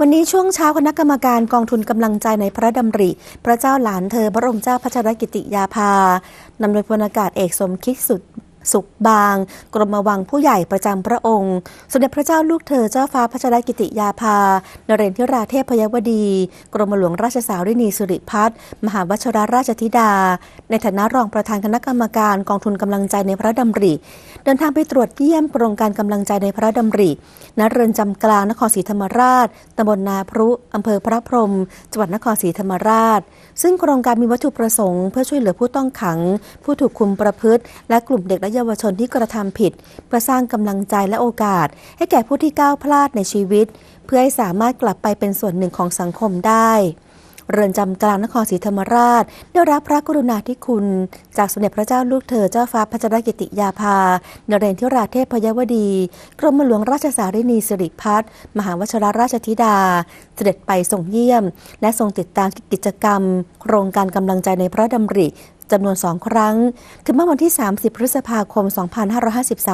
วันนี้ช่วงเช้าคณะกรรมการกองทุนกำลังใจในพระดำริ พระเจ้าหลานเธอพระองค์เจ้าพัชรกิติยาภานำโดยพลอากาศเอกสมคิดสุด สุขบาง กรมวังผู้ใหญ่ประจำพระองค์ สมเด็จพระเจ้าลูกเธอเจ้าฟ้าพัชรกิติยาภานเรนทิราเทพพยวดี กรมหลวงราชสาวรินีสิริพัฒน์มหาวชรราชธิดา ในฐานะรองประธานคณะกรรมการกองทุนกำลังใจในพระดำริ เดินทางไปตรวจเยี่ยมโครงการกำลังใจในพระดำริณเรือนจำกลางนครศรีธรรมราชตำบลนาพรุอำเภอพระพรมจังหวัดนครศรีธรรมราช ซึ่งโครงการมีวัตถุประสงค์เพื่อช่วยเหลือผู้ต้องขัง ผู้ถูกคุมประพฤติ และกลุ่มเด็กและเยาวชนที่กระทำผิด เพื่อสร้างกำลังใจและโอกาส ให้แก่ผู้ที่ก้าวพลาดในชีวิต เพื่อให้สามารถกลับไปเป็นส่วนหนึ่งของสังคมได้ เรือนจำกลางนครศรีธรรมราช ได้รับพระกรุณาธิคุณ จากสมเด็จพระเจ้าลูกเธอเจ้าฟ้าพัชรกิติยาภาเนเรนทิราเทพพยวดี กรมหลวงราชสารินีสิริพัฒน์มหาวชรราชธิดา เสด็จไปส่งเยี่ยม และทรงติดตามกิจกรรม โครงการกำลังใจในพระดำริจำนวนสองครั้ง คือเมื่อวันที่ 30 พฤษภาคม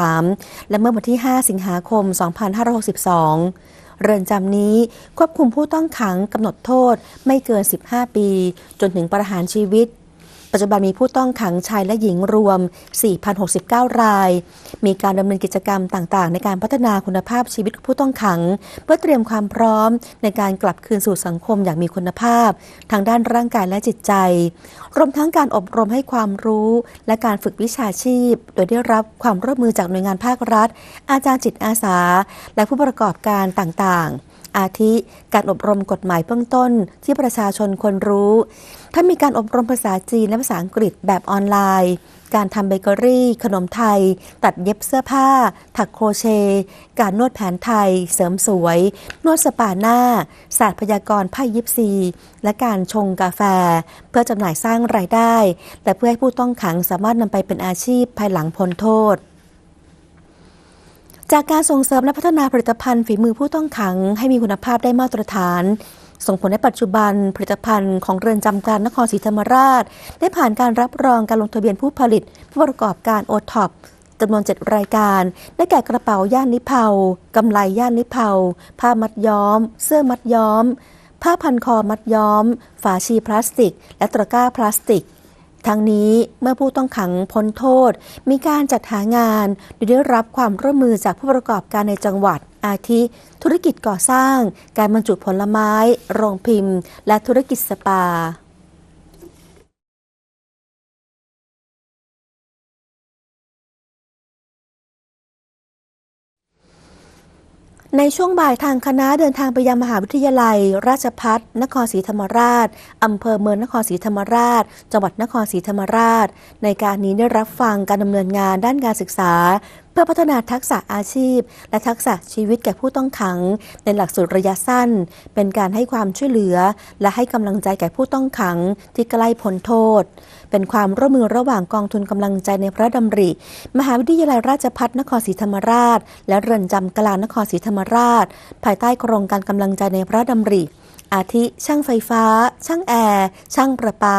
2553 และเมื่อวันที่ 5 สิงหาคม 2562 เรือนจำนี้ควบคุมผู้ต้องขังกำหนดโทษไม่เกิน 15 ปี จนถึงประหารชีวิต ปัจจุบันมีผู้ต้องขังชายและหญิงรวม 4,069 ราย มีการดำเนินกิจกรรมต่างๆ ในการพัฒนาคุณภาพชีวิตผู้ต้องขัง เพื่อเตรียมความพร้อมในการกลับคืนสู่สังคมอย่างมีคุณภาพ ทางด้านร่างกายและจิตใจ รวมทั้งการอบรมให้ความรู้ และการฝึกวิชาชีพ โดยได้รับความร่วมมือจากหน่วยงานภาครัฐ อาจารย์จิตอาสา และผู้ประกอบการต่างๆ อาทิการอบรมกฎหมายเบื้องต้นที่ประชาชนควรรู้ ถ้ามีการอบรมภาษาจีนและภาษาอังกฤษแบบออนไลน์ การทำเบเกอรี่ ขนมไทย ตัดเย็บเสื้อผ้า ถักโครเชต์การนวดแผนไทย เสริมสวย นวดสปาหน้า ศาสตร์พยากรณ์ไพ่ยิปซี และการชงกาแฟ เพื่อจำหน่ายสร้างรายได้และเพื่อให้ผู้ต้องขังสามารถนำไปเป็นอาชีพภายหลังพ้นโทษ จากการส่งเสริมและพัฒนาผลิตภัณฑ์ฝีมือผู้ต้องขัง ให้มีคุณภาพได้มาตรฐาน ส่งผลให้ปัจจุบันผลิตภัณฑ์ของเรือนจำกลางนครศรีธรรมราช ได้ผ่านการรับรองการลงทะเบียนผู้ผลิตผู้ประกอบการโอท็อปจำนวน 7 รายการ ได้แก่กระเป๋าย่านนิเพากำไลย่านนิเพาผ้ามัดย้อม เสื้อมัดย้อม ผ้าพันคอมัดย้อม ฝาชีพลาสติก และตะกร้าพลาสติก ทั้งนี้เมื่อผู้ต้องขังพ้นโทษ มีการจัดหางานโดยได้รับความร่วมมือจากผู้ประกอบการในจังหวัด อาทิ ธุรกิจก่อสร้าง การบรรจุผลไม้ โรงพิมพ์ และธุรกิจสปา ในช่วงบ่ายทางคณะเดินทางไปยังมหาวิทยาลัย ราชพัฒนครศรีธรรมราช อำเภอเมืองนครศรีธรรมราช จังหวัดนครศรีธรรมราช ในการนี้ได้รับฟังการดำเนินงานด้านการศึกษา พื่อพัฒนาทักษะอาชีพ และทักษะชีวิตแก่ผู้ต้องขัง ในหลักสูตรระยะสั้น เป็นการให้ความช่วยเหลือ และให้กำลังใจแก่ผู้ต้องขังที่ใกล้พ้นโทษ เป็นความร่วมมือระหว่างกองทุนกำลังใจในพระดำริ มหาวิทยาลัยราชภัฏนครศรีธรรมราช และเรือนจำกลางนครศรีธรรมราช ภายใต้โครงการกำลังใจในพระดำริ อาทิ ช่างไฟฟ้า ช่างแอร์ ช่างประปา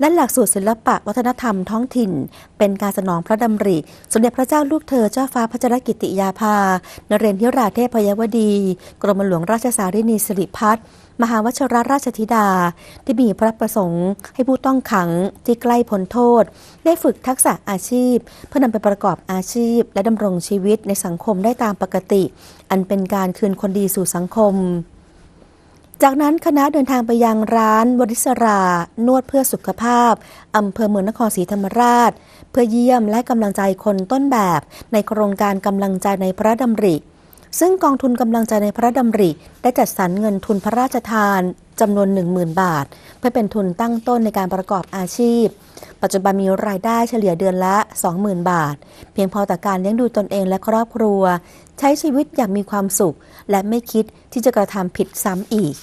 และหลักสูตรศิลปะวัฒนธรรมท้องถิ่น เป็นการสนองพระดำริ สมเด็จพระเจ้าลูกเธอเจ้าฟ้าพัชรกิติยาภานเรนทิราเทพพยวดี กรมหลวงราชสารินีสิริพัฒน์มหาวชรราชธิดา ที่มีพระประสงค์ให้ผู้ต้องขังที่ใกล้พ้นโทษ ได้ฝึกทักษะอาชีพ เพื่อนำไปประกอบอาชีพ และดำรงชีวิตในสังคมได้ตามปกติ อันเป็นการคืนคนดีสู่สังคม จากนั้นคณะเดินทางไปยังร้านวริศรา นวดเพื่อสุขภาพ อำเภอเมืองนครศรีธรรมราช เพื่อเยี่ยมและกำลังใจคนต้นแบบ ในโครงการกำลังใจในพระดำริ ซึ่งกองทุนกำลังใจในพระดำริ ได้จัดสรรเงินทุนพระราชทานจำนวน 10,000 บาท เพื่อเป็นทุนตั้งต้นในการประกอบอาชีพ ปัจจุบันมีรายได้เฉลี่ยเดือนละ 20,000 บาท เพียงพอต่อการเลี้ยงดูตนเองและครอบครัว ใช้ชีวิตอย่างมีความสุข และไม่คิดที่จะกระทำผิดซ้ำอีก